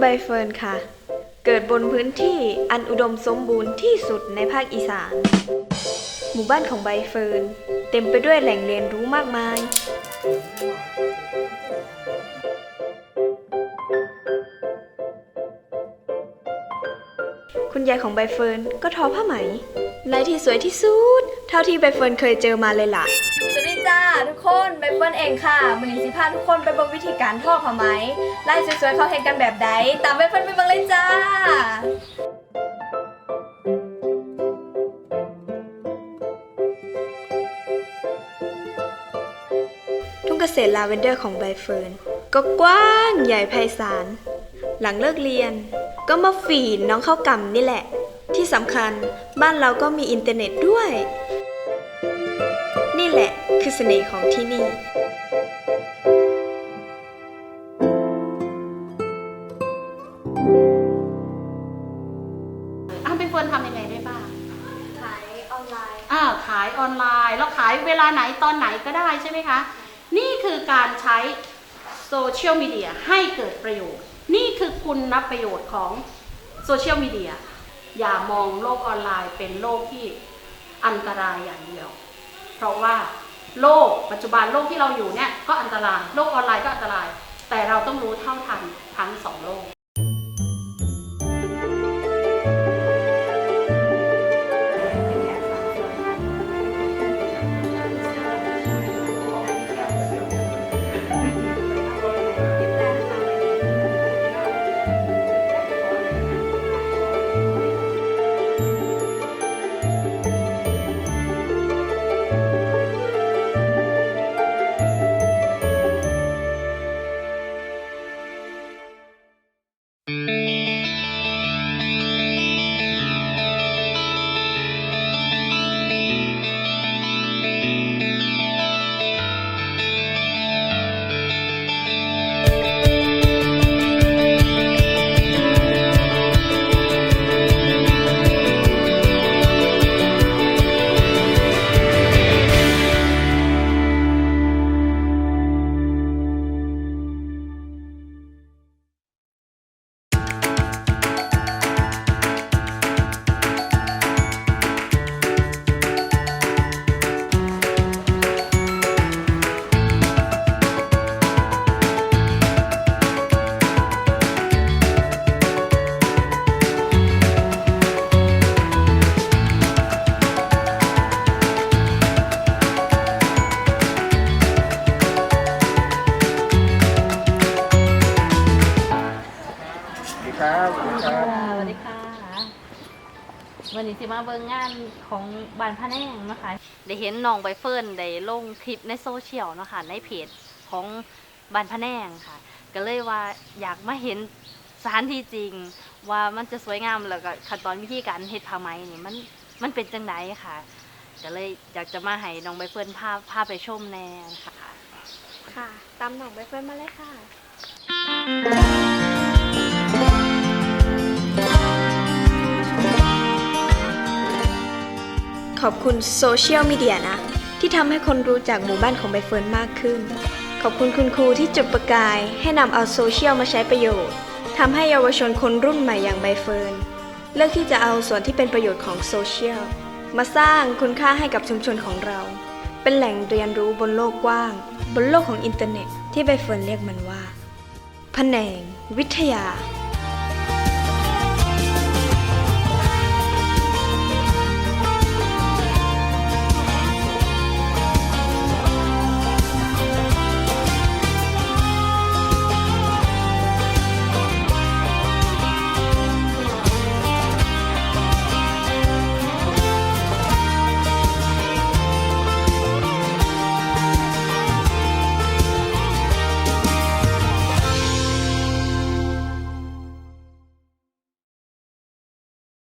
ใบเฟิร์นค่ะ เกิดบนพื้นที่อันอุดมสมบูรณ์ที่สุดในภาคอีสาน หมู่บ้านของใบเฟิร์นเต็มไปด้วยแหล่งเรียนรู้มากมาย คุณยายของใบเฟิร์นก็ทอผ้าไหมลายที่สวยที่สุด เท่าที่ใบเฟิร์นเคยเจอมาเลยล่ะ จ้าทุกคนใบเฟิร์นเองค่ะมือนี้สิพาทุกคนไปเบิ่งวิธีการทอผ้าไหมไลายสวยๆเขาเห็นกันแบบใดตามใบเฟิร์นไปเบิ่งเลยจ้าทุ่งเกษตรลาเวนเดอร์ของใบเฟิร์นก็กว้างใหญ่ไพศาลหลังเลิกเรียน ก็มาฝีนน้องเข้ากำนี่แหละ ที่สำคัญบ้านเราก็มีอินเทอร์เน็ตด้วย คือเสน่ห์ของที่นี่ อ้าวเป็นเฟิร์นทำยังไงได้บ้าง ขายออนไลน์อ่าขายออนไลน์แล้วขายเวลาไหนตอนไหนก็ได้ใช่ไหมคะ นี่คือการใช้โซเชียลมีเดียให้เกิดประโยชน์ นี่คือคุณนับประโยชน์ของโซเชียลมีเดีย อย่ามองโลกออนไลน์เป็นโลกที่อันตรายอย่างเดียว เพราะว่า โลกปัจจุบันโลกที่เราอยู่เนี่ยก็อันตรายโลกออนไลน์ก็อันตราย แต่เราต้องรู้เท่าทันทั้งสองโลก นี้สิมาเบิ่งงานของบ้านพะแนงนะคะได้เห็นน้องใบเฟิร์นได้ลงคลิปในโซเชียลเนาะคะในเพจของบ้านพะแนงค่ะ ก็เลยว่าอยากมาเห็นสถานที่จริง ว่ามันจะสวยงามแล้วก็ขั้นตอนวิธีการเฮ็ดผ้าไหมนี่มันมันเป็นจังไดค่ะ ก็เลยอยากจะมาให้น้องใบเฟิร์นพาพาไปชมแน่ค่ะ ค่ะ ตามหนองใบเฟิร์นมาเลยค่ะ ขอบคุณโซเชียลมีเดียนะ ที่ทำให้คนรู้จักหมู่บ้านของใบเฟิร์นมากขึ้น ขอบคุณคุณครูที่จุดประกาย ให้นำเอาโซเชียลมาใช้ประโยชน์ทำให้เยาวชนคนรุ่นใหม่อย่างใบเฟิร์นเลือกที่จะเอาส่วนที่เป็นประโยชน์ของโซเชียลมาสร้างคุณค่าให้กับชุมชนของเรา เป็นแหล่งเรียนรู้บนโลกกว้าง บนโลกของอินเทอร์เน็ต ที่ใบเฟิร์นเรียกมันว่าแผนงวิทยา